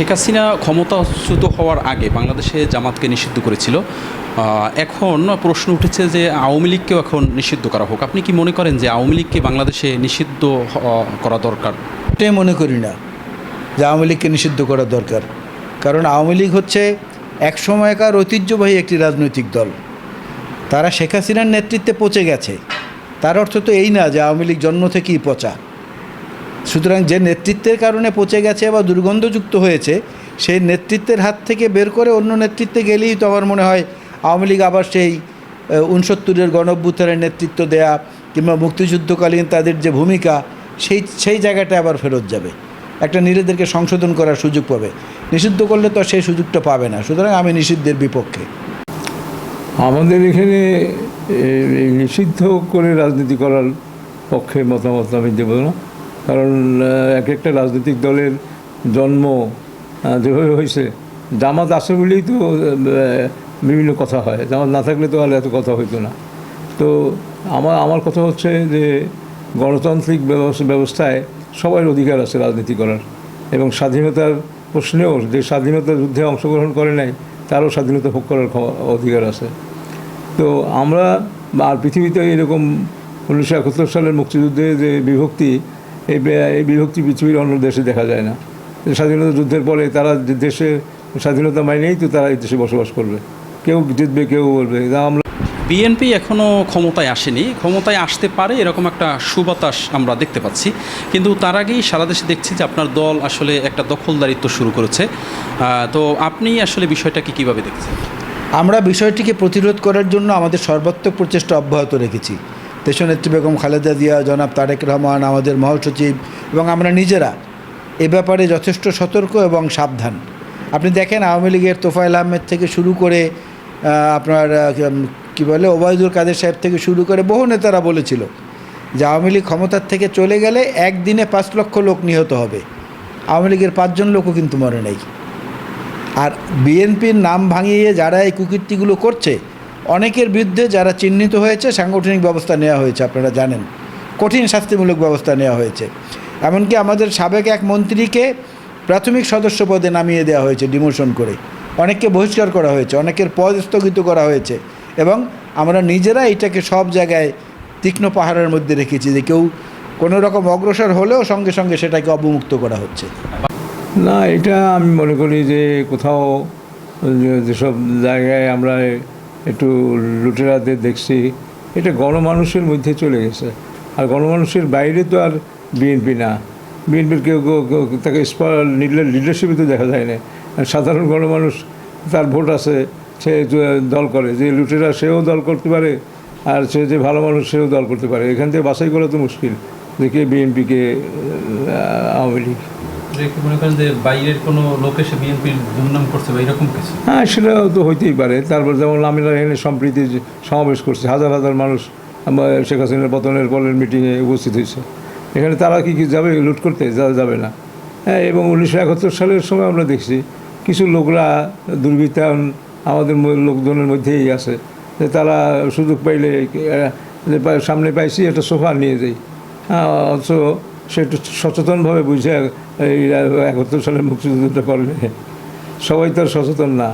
শেখ হাসিনা ক্ষমতাচ্যুত হওয়ার আগে বাংলাদেশে জামাতকে নিষিদ্ধ করেছিল। এখন প্রশ্ন উঠেছে যে আওয়ামী লীগকেও এখন নিষিদ্ধ করা হোক। আপনি কি মনে করেন যে আওয়ামী লীগকে বাংলাদেশে নিষিদ্ধ করা দরকার? এটাই মনে করি না যে আওয়ামী লীগকে নিষিদ্ধ করা দরকার। কারণ আওয়ামী লীগ হচ্ছে এক সময়কার ঐতিহ্যবাহী একটি রাজনৈতিক দল। তারা শেখ হাসিনার নেতৃত্বে পচে গেছে। তার অর্থ তো এই না যে আওয়ামী লীগ জন্ম থেকেই পচা। সুতরাং যে নেতৃত্বের কারণে পচে গেছে বা দুর্গন্ধযুক্ত হয়েছে, সেই নেতৃত্বের হাত থেকে বের করে অন্য নেতৃত্বে গেলেই তো আমার মনে হয় আওয়ামী লীগ আবার সেই উনসত্তরের গণঅভ্যুত্থানের নেতৃত্ব দেয়া কিংবা মুক্তিযুদ্ধকালীন তাদের যে ভূমিকা, সেই সেই জায়গাটা আবার ফেরত যাবে। একটা নিজেদেরকে সংশোধন করার সুযোগ পাবে। নিষিদ্ধ করলে তো সেই সুযোগটা পাবে না। সুতরাং আমি নিষিদ্ধের বিপক্ষে। আমাদের এখানে নিষিদ্ধ করে রাজনীতি করার পক্ষে মতামত আমি দেব না। কারণ এক একটা রাজনৈতিক দলের জন্ম যেভাবে হয়েছে, জামাত আছে বলেই তো বিভিন্ন কথা হয়। জামাত না থাকলে তো আর এত কথা হইতো না। তো আমার আমার কথা হচ্ছে যে, গণতান্ত্রিক ব্যবস্থায় সবার অধিকার আছে রাজনীতি করার। এবং স্বাধীনতার প্রশ্নেও যে স্বাধীনতার যুদ্ধে অংশগ্রহণ করে নাই, তারও স্বাধীনতা ভোগ করার অধিকার আছে। তো আমরা, আর পৃথিবীতে এরকম উনিশশো একাত্তর সালের মুক্তিযুদ্ধে যে বিভক্তি এই এই বিভক্তি পৃথিবীর অন্য দেশে দেখা যায় না। স্বাধীনতা যুদ্ধের পরে তারা যে দেশে স্বাধীনতা মাইনেই তো তারা এই দেশে বসবাস করবে। কেউ জিতবে কেউ বলবে। যা আমরা বিএনপি এখনও ক্ষমতায় আসেনি। ক্ষমতায় আসতে পারে এরকম একটা সুবাতাস আমরা দেখতে পাচ্ছি। কিন্তু তার আগেই সারা দেশে দেখছি যে আপনার দল আসলে একটা দখলদারিত্ব শুরু করেছে। তো আপনি আসলে বিষয়টাকে কীভাবে দেখছেন? আমরা বিষয়টিকে প্রতিরোধ করার জন্য আমাদের সর্বাত্মক প্রচেষ্টা অব্যাহত রেখেছি। দেশনেত্রী বেগম খালেদা জিয়া, জনাব তারেক রহমান, আমাদের মহাসচিব এবং আমরা নিজেরা এ ব্যাপারে যথেষ্ট সতর্ক এবং সাবধান। আপনি দেখেন আওয়ামী লীগের তোফায়েল আহমেদ থেকে শুরু করে আপনার কী বলে, ওবায়দুল কাদের সাহেব থেকে শুরু করে বহু নেতারা বলেছিল যে আওয়ামী লীগ ক্ষমতার থেকে চলে গেলে একদিনে পাঁচ লক্ষ লোক নিহত হবে। আওয়ামী লীগের পাঁচজন লোকও কিন্তু মরে নেই। আর বিএনপির নাম ভাঙিয়ে যারা এই কুকীর্তিগুলো করছে অনেকের বিরুদ্ধে যারা চিহ্নিত হয়েছে, সাংগঠনিক ব্যবস্থা নেওয়া হয়েছে, আপনারা জানেন। কঠিন শাস্তিমূলক ব্যবস্থা নেওয়া হয়েছে। এমনকি আমাদের সাবেক এক মন্ত্রীকে প্রাথমিক সদস্য পদে নামিয়ে দেওয়া হয়েছে, ডিমোশন করে। অনেককে বহিষ্কার করা হয়েছে, অনেকের পদ স্থগিত করা হয়েছে এবং আমরা নিজেরা এটাকে সব জায়গায় তীক্ষ্ণ পাহাড়ের মধ্যে রেখেছি যে কেউ কোনো রকম অগ্রসর হলেও সঙ্গে সঙ্গে সেটাকে অবমুক্ত করা হচ্ছে। না, এটা আমি মনে করি যে কোথাও যেসব জায়গায় আমরা একটু লুটেরাদের দেখছি। এটা গণমানুষের মধ্যে চলে গেছে। আর গণমানুষের বাইরে তো আর বিএনপি না। বিএনপির কেউ তাকে লিডারশিপে তো দেখা যায় না। সাধারণ গণমানুষ, তার ভোট আছে, সে দল করে। যে লুটেরা, সেও দল করতে পারে, আর সে যে ভালো মানুষ, সেও দল করতে পারে। এখান থেকে বাছাই করা তো মুশকিল। কে বিএনপিকে আওয়ামী লীগ। মনে করেন যে বাইরের কোনো লোক বিএনপির দুর্নাম করছে বা এরকম হ্যাঁ সেটা তো হইতেই পারে। তারপর যেমন আমিরা এখানে সম্প্রীতি সমাবেশ করছে হাজার হাজার মানুষ আমার শেখ হাসিনার পতনের পরের মিটিংয়ে উপস্থিত হয়েছে। এখানে তারা কি কি যাবে লুট করতে যা- যাবে না। হ্যাঁ এবং উনিশশো একাত্তর সালের সময় আমরা দেখছি কিছু লোকরা দুর্বৃত্তায়ন আমাদের লোকজনের মধ্যেই আছে। যে তারা সুযোগ পাইলে সামনে পাইছি একটা সোফা নিয়ে যাই। হ্যাঁ, অথচ সে একটু সচেতনভাবে বুঝে এই একাত্তর সালে মুক্তিযুদ্ধটা করলে সবাই তো আর সচেতন না।